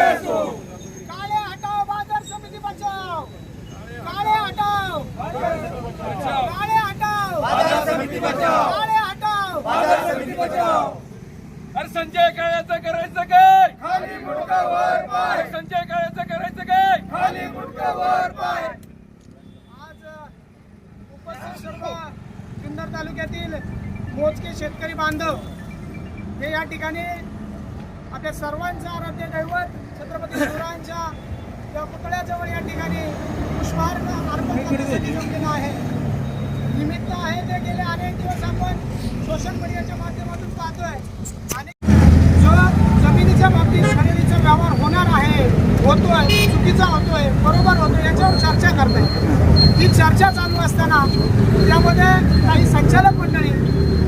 काळे हटाव बाजार समिती बचाव काळे हटाव काळे हटाव काळे हटाव अरे संजय काळ्याचं करायचं काय? अरे संजय काळ्याचं करायचं काय आज मोजके शेतकरी बांधव हे या ठिकाणी आपल्या सर्वांचं आराध्य दैवत छत्रपती शिवरायांच्या या पुतळ्याजवळ या ठिकाणी पुष्पहार अर्पण करण्यासाठी जमलेलं आहे. निमित्त आहे ते गेले अनेक दिवस आपण सोशल मीडियाच्या माध्यमातून पाहतोय. आणि जो जमिनीच्या बाबतीत खरेदीचा व्यवहार होणार आहे होतोय चुकीचा होतोय बरोबर होतोय याच्यावर चर्चा करताय. ही चर्चा चालू असताना त्यामध्ये काही संचालक मंडळी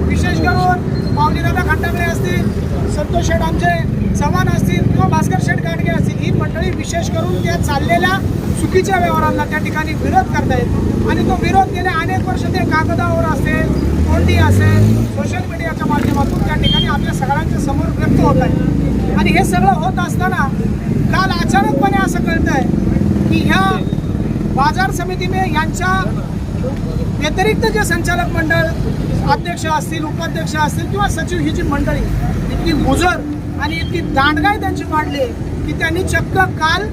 विशेष करून माऊलीदादा खंडागळे असतील संतोष शेठ आमचे चव्हाण असतील किंवा भास्कर शेठ गाडगे असतील ही मंडळी विशेष करून त्या चाललेल्या चुकीच्या व्यवहारांना त्या ठिकाणी विरोध करतायत आणि तो विरोध गेल्या अनेक वर्ष ते कागदावर असेल कोंडी असेल सोशल मीडियाच्या माध्यमातून त्या ठिकाणी आपल्या सगळ्यांच्या समोर व्यक्त होत आहे. आणि हे सगळं होत असताना काल अचानकपणे असं कळतंय की ह्या बाजार समितीने यांच्या व्यतिरिक्त जे संचालक मंडळ अध्यक्ष असतील उपाध्यक्ष असतील किंवा सचिव ही जी मंडळी इतकी मुजर आणि इतकी दांडगाई त्यांची वाढली की त्यांनी चक्क काल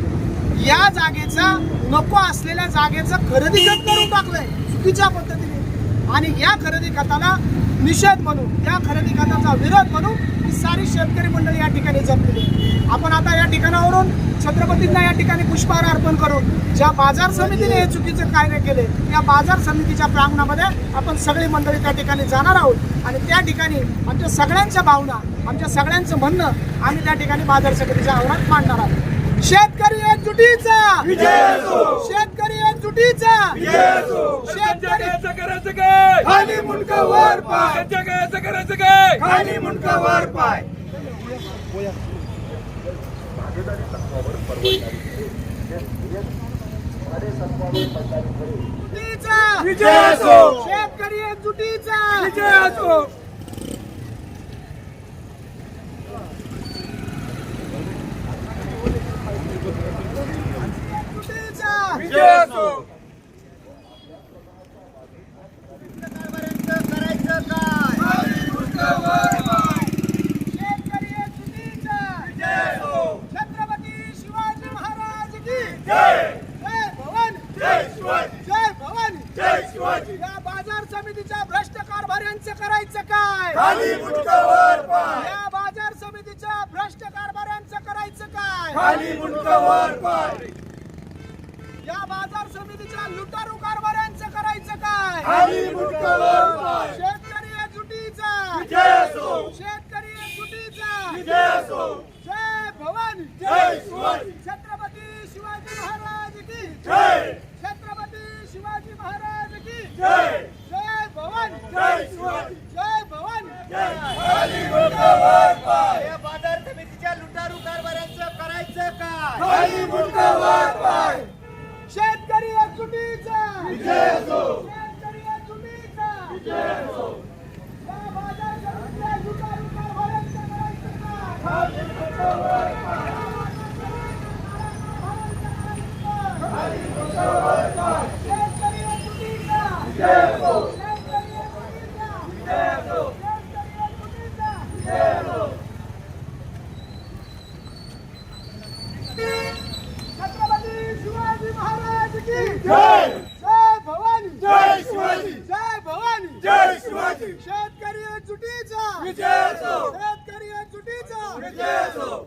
या जागेचा नको असलेल्या जागेचं खरेदी खत करून टाकलंय चुकीच्या पद्धतीने. आणि या खरेदी खताला निषेध म्हणून या खरेदी खताचा विरोध म्हणून ही सारी शेतकरी मंडळी या ठिकाणी जपलेली आपण आता या ठिकाणावरून छत्रपतींना या ठिकाणी पुष्पहार अर्पण करून ज्या बाजार समितीने हे चुकीचं कार्य केले या बाजार समितीच्या प्रांगणामध्ये आपण सगळी मंडळी त्या ठिकाणी जाणार आहोत. आणि त्या ठिकाणी आमच्या सगळ्यांच्या भावना आमच्या सगळ्यांचं म्हणणं आम्ही त्या ठिकाणी बाजार समितीच्या आव्हानात मांडणार आहोत. शेतकरी एकजुटीचा! शेतकरी एकजुटीचा! काळ्याचं करायचं काय? खाली मुंडका वर पाय! करायचं काय? खाली मुंडका वर पाय! एकजुटीचा विजय असो! शेतकरी एकजुटीचा विजय असो एकजुटीचा विजय असो करायचं काय खाली मुंडका वर पाय शेतकरी एकजुटीचा विजय असो छत्रपती शिवाजी महाराज की जय जय भवानी जय शिवाजी जय भवानी जय शिवाजी या बाजार समितीच्या भ्रष्ट कारभाऱ्यांचं करायचं काय? खाली मुंडका वर पाय. या बाजार समितीच्या भ्रष्ट कारभाऱ्यांचं करायचं काय? खाली मुंडका वर पाय. या बाजार समितीच्या लुटारू कारभाऱ्यांचं करायचं काय? खाली मुंडका वर पाय. शेतकरी एकजुटीचा विजय असो शेतकरी एकजुटीचा विजय असो जय भवानी जय शिवाजी छत्रपती शिवाजी महाराज की जय छत्रपती शिवाजी महाराज की जय जय भवानी जय शिवाजी जय भवानी जय खाली मुंडका वर पाय या बाजार समितीच्या लुटारू कारभाऱ्यांचं करायचं काय? शेतकरी एकजुटीचा. एकजुटीचा असो या बाजार समितीच्या लुटारू कारभाऱ्यांचं करायचं काय खाली मुंडका वर पाय खाली मुंडका वर पाय शेतकरी एकजुटीचा विजय असो शेतकरी एकजुटीचा विजय असो शेतकरी एकजुटीचा विजय असो छत्रपती शिवाजी महाराज की जय जय भवानी जय शिवाजी जय भवानी जय शिवाजी शेतकरी एकजुटीचा विजय असो शेतकरी एकजुटीचा विजय असो